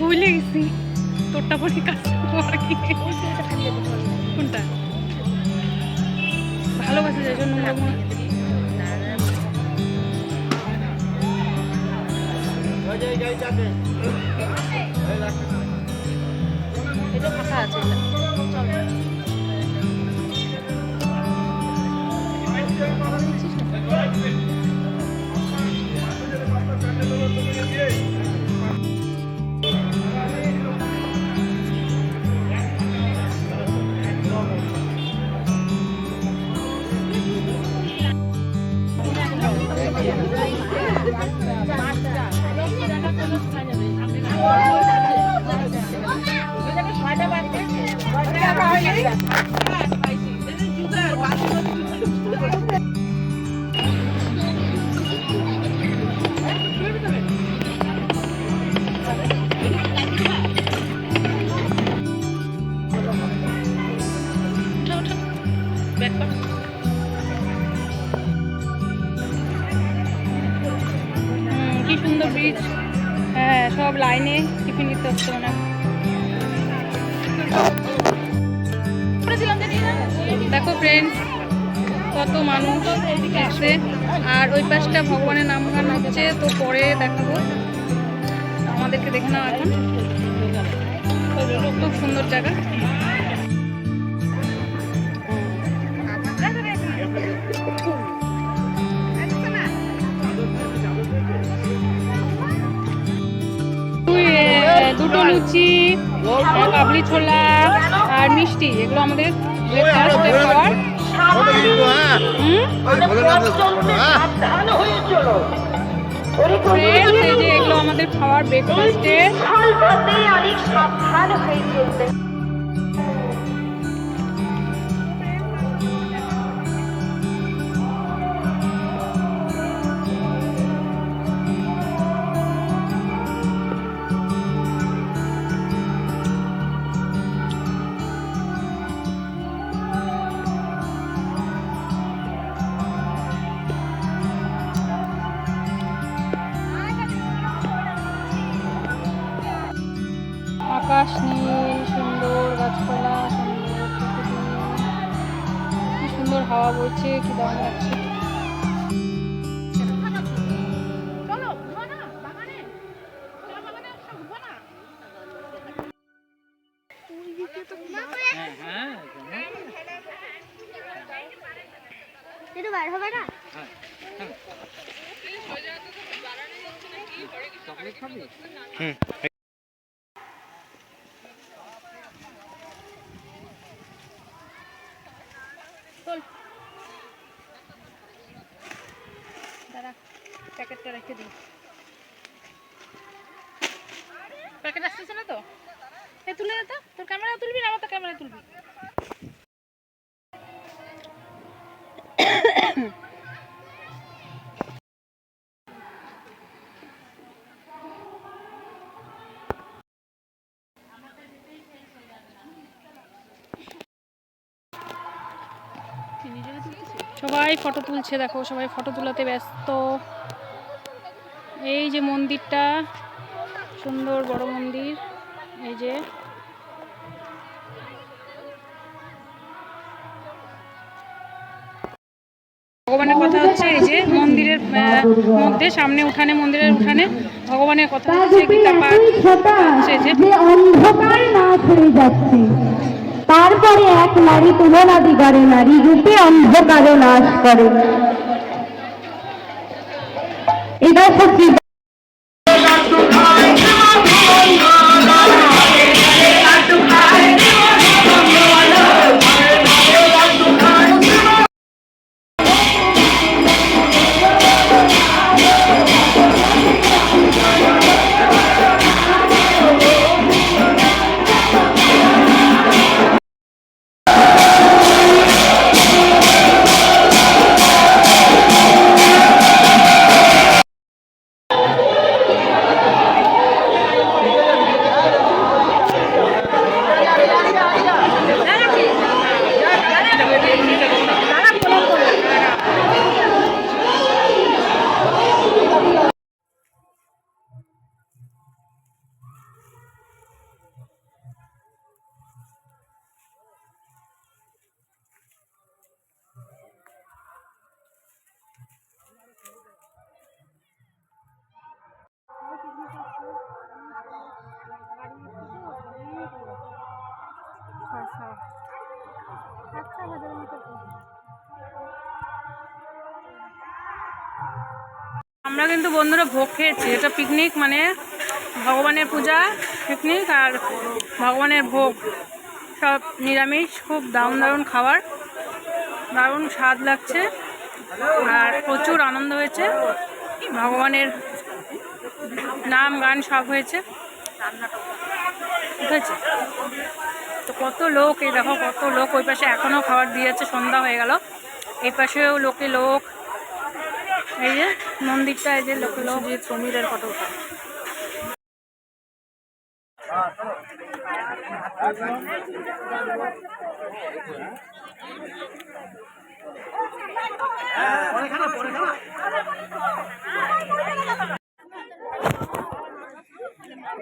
ভুলে গেছি। তোরটা পরে কাজ কোনটা? ভালোবাসে যাই জন্য এটা ফাঁকা আছে এটা। কি সুন্দর ব্রিজ হ্যাঁ সব লাইনে টিফিন নিতে হচ্ছে হয়। দেখো ফ্রেন্ডস কত মানুষ এসছে আর ওই পাশটা ভগবানের নাম গান হচ্ছে, তো পরে দেখাবো। আমাদেরকে দেখে নাও এখন। খুব সুন্দর জায়গা। দুটো লুচি কাবলি ছোলা। আর মিষ্টি এগুলো আমাদের ব্রেকফাস্টে খাওয়ার হুম? Friends, এই যে এগুলো আমাদের খাওয়ার ব্রেকফাস্টে আকাশ নীল সুন্দর গাছপালা সুন্দর কি সুন্দর হাওয়া বইছে কি দারুণ লাগছে। বার হবে না? দাঁড়া প্যাকেটটা রেখে দিই। প্যাকেট আসতেছে না তো? এ, তুলে দে তো। তোর ক্যামেরা তুলবি না? আমার তো ক্যামেরা তুলবি। সবাই ফটো তুলছে, দেখো, সবাই ফটো তোলাতে ব্যস্ত। এই যে মন্দিরটা সুন্দর বড় মন্দির এই যে। ভগবানের কথা হচ্ছে এই যে মন্দিরের মধ্যে সামনে উঠানে মন্দিরের উঠানে ভগবানের কথা হচ্ছে গীতা পাঠ যে অন্ধকার হয়ে যাচ্ছে তারপরে এক নারী তুলনাধিকারে নারী রূপে অন্ধকারে নাশ করে। এটা সত্যি আমরা কিন্তু বন্ধুরা ভোগ খেয়েছি। এটা পিকনিক মানে ভগবানের পূজা পিকনিক আর ভগবানের ভোগ। সব নিরামিষ, খুব দারুণ দারুণ খাবার। দারুণ স্বাদ লাগছে আর প্রচুর আনন্দ হয়েছে। ভগবানের নাম গান সব হয়েছে। ঠিক আছে? তো কত লোক, এই দেখো কত লোক, ওই পাশে এখনও খাবার দিয়ে যাচ্ছে, সন্ধ্যা হয়ে গেল। এই পাশেও লোকে লোক। এই যে মন্দিরটা এই যে লোকে লোক সমীরের ফটো উঠা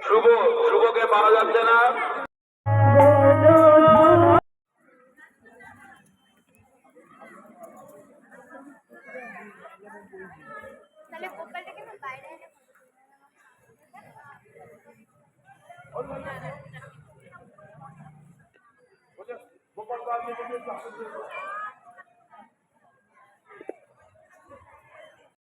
শুভ गोपाल